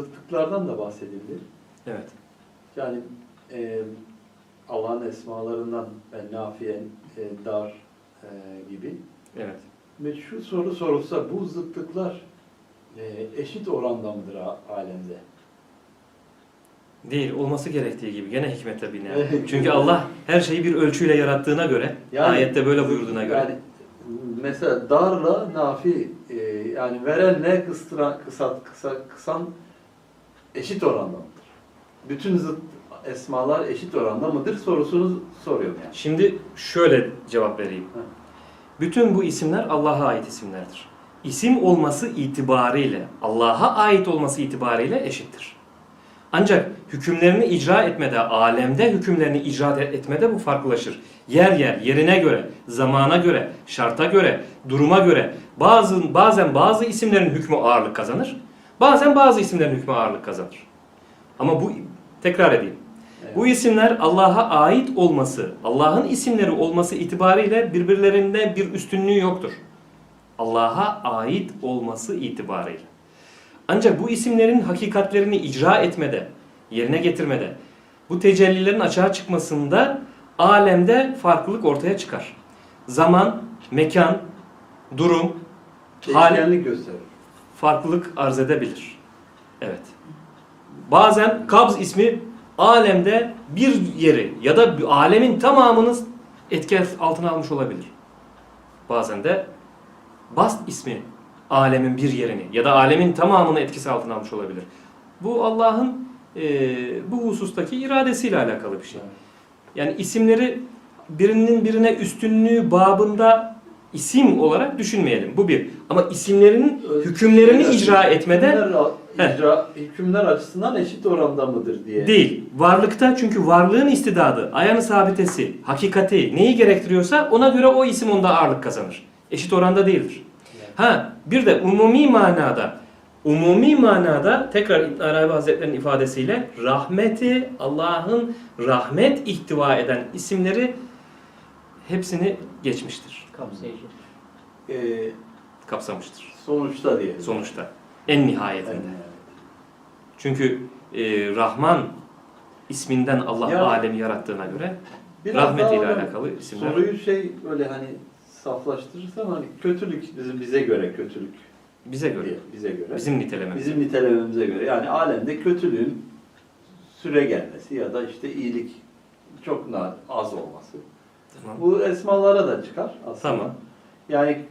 zıtlıklardan da bahsedildi. Evet. Yani e, Allah'ın esmalarından ben nafiyen, e, dar e, gibi. Evet. Ve şu soru sorulsa bu zıtlıklar e, eşit oranda mıdır alemde? Değil, olması gerektiği gibi. Gene hikmete binaen. Evet. Çünkü Allah her şeyi bir ölçüyle yarattığına göre, Yani- ayette böyle buyurduğuna göre. Yani mesela darla nafi e, yani verenle kıstıran, kısa, kısa, kısan eşit oranda mıdır? Bütün zıt esmalar eşit oranda mıdır sorusunu soruyorum yani. Şimdi şöyle cevap vereyim. Hı. Bütün bu isimler Allah'a ait isimlerdir. İsim olması itibariyle, Allah'a ait olması itibariyle eşittir. Ancak hükümlerini icra etmede, alemde hükümlerini icra etmede bu farklılaşır. Yer yer, yerine göre, zamana göre, şarta göre, duruma göre bazı bazen bazı isimlerin hükmü ağırlık kazanır. Bazen bazı isimlerin hükmü ağırlık kazanır. Ama bu tekrar edeyim. Evet. Bu isimler Allah'a ait olması, Allah'ın isimleri olması itibariyle birbirlerinde bir üstünlüğü yoktur. Allah'a ait olması itibariyle. Ancak bu isimlerin hakikatlerini icra etmede, yerine getirmede, bu tecellilerin açığa çıkmasında alemde farklılık ortaya çıkar. Zaman, mekan, durum, hal gösterir. Farklılık arz edebilir. Evet. Bazen kabz ismi alemde bir yeri ya da alemin tamamını etki altına almış olabilir. Bazen de bast ismi alemin bir yerini ya da alemin tamamını etkisi altına almış olabilir. Bu Allah'ın e, bu husustaki iradesiyle alakalı bir şey. Yani isimleri birinin birine üstünlüğü babında isim olarak düşünmeyelim. Bu bir. Ama isimlerinin hükümlerini icra etmede Hükümler, icra, hükümler açısından eşit oranda mıdır diye. değil. Varlıkta çünkü varlığın istidadı, ayağını sabitesi, hakikati neyi gerektiriyorsa ona göre o isim onda ağırlık kazanır. Eşit oranda değildir. Ha bir de umumi manada umumi manada tekrar İbn Arabi Hazretleri'nin ifadesiyle rahmeti Allah'ın rahmet ihtiva eden isimleri hepsini geçmiştir. Kapsayıcı. Ee, Kapsamıştır. sonuçta diye. Sonuçta. En nihayetinde. Yani, Çünkü e, Rahman isminden Allah Ya- alemi yarattığına göre Biraz rahmetiyle daha alakalı isimler. Soruyu şey böyle hani saflaştırırsam hani kötülük bizim bize göre kötülük bize göre. diye bize göre. Bizim nitelememiz. Bizim nitelememize göre yani alemde kötülüğün süre gelmesi ya da işte iyilik çok na- az olması. Tamam. Bu esmalara da çıkar aslında. Tamam. Yani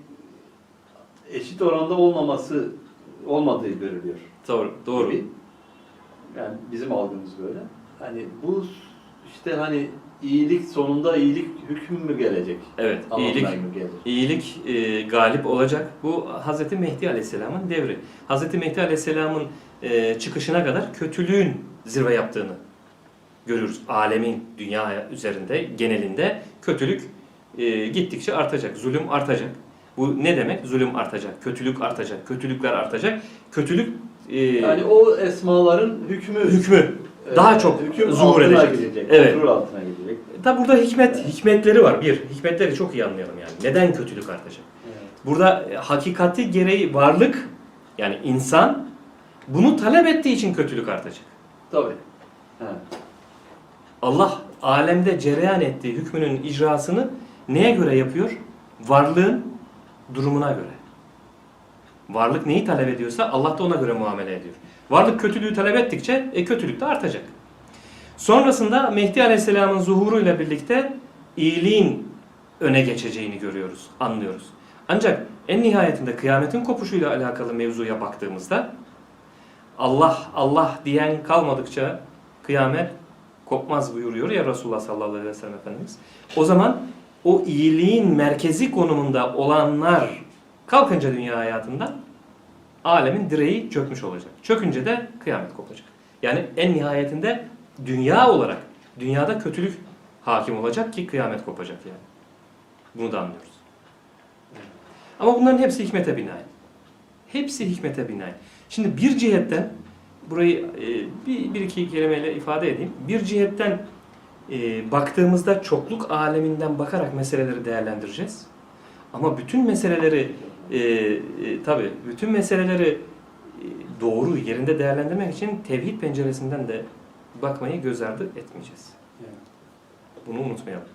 eşit oranda olmaması olmadığı görülüyor. Doğru. Doğru. gibi. Yani bizim algımız böyle. Hani bu işte hani iyilik sonunda iyilik hüküm mü gelecek? Evet. Anlamına iyilik gelir? iyilik e, galip olacak. Bu Hazreti Mehdi Aleyhisselam'ın devri. Hazreti Mehdi Aleyhisselam'ın e, çıkışına kadar kötülüğün zirve yaptığını görürüz. Alemin dünya üzerinde genelinde kötülük e, gittikçe artacak. Zulüm artacak. Bu ne demek? Zulüm artacak, kötülük artacak, kötülükler artacak. Kötülük e, Yani o esmaların hükmü hükmü e, daha çok hüküm zuhur edecek. gidecek. Evet. Kontrol altına gidecek. Tabi burada hikmet, hikmetleri var. Bir, hikmetleri çok iyi anlayalım yani. Neden kötülük artacak? Evet. Burada e, hakikati gereği varlık, yani insan bunu talep ettiği için kötülük artacak. Tabii. He. Allah alemde cereyan ettiği hükmünün icrasını neye göre yapıyor? Varlığın durumuna göre. Varlık neyi talep ediyorsa Allah da ona göre muamele ediyor. Varlık kötülüğü talep ettikçe e, kötülük de artacak. Sonrasında Mehdi Aleyhisselam'ın zuhuruyla birlikte iyiliğin öne geçeceğini görüyoruz, anlıyoruz. Ancak en nihayetinde kıyametin kopuşuyla alakalı mevzuya baktığımızda Allah Allah diyen kalmadıkça kıyamet kopmaz buyuruyor ya Resulullah sallallahu aleyhi ve sellem Efendimiz. O zaman o iyiliğin merkezi konumunda olanlar kalkınca dünya hayatından alemin direği çökmüş olacak. Çökünce de kıyamet kopacak. Yani en nihayetinde dünya olarak dünyada kötülük hakim olacak ki kıyamet kopacak yani. Bunu da anlıyoruz. Ama bunların hepsi hikmete binaen. Hepsi hikmete binaen. Şimdi bir cihetten burayı e, bir, bir iki kelimeyle ifade edeyim. Bir cihetten e, baktığımızda çokluk aleminden bakarak meseleleri değerlendireceğiz. Ama bütün meseleleri e, e, tabii bütün meseleleri e, doğru yerinde değerlendirmek için tevhid penceresinden de bakmayı göz ardı etmeyeceğiz. Bunu unutmayalım.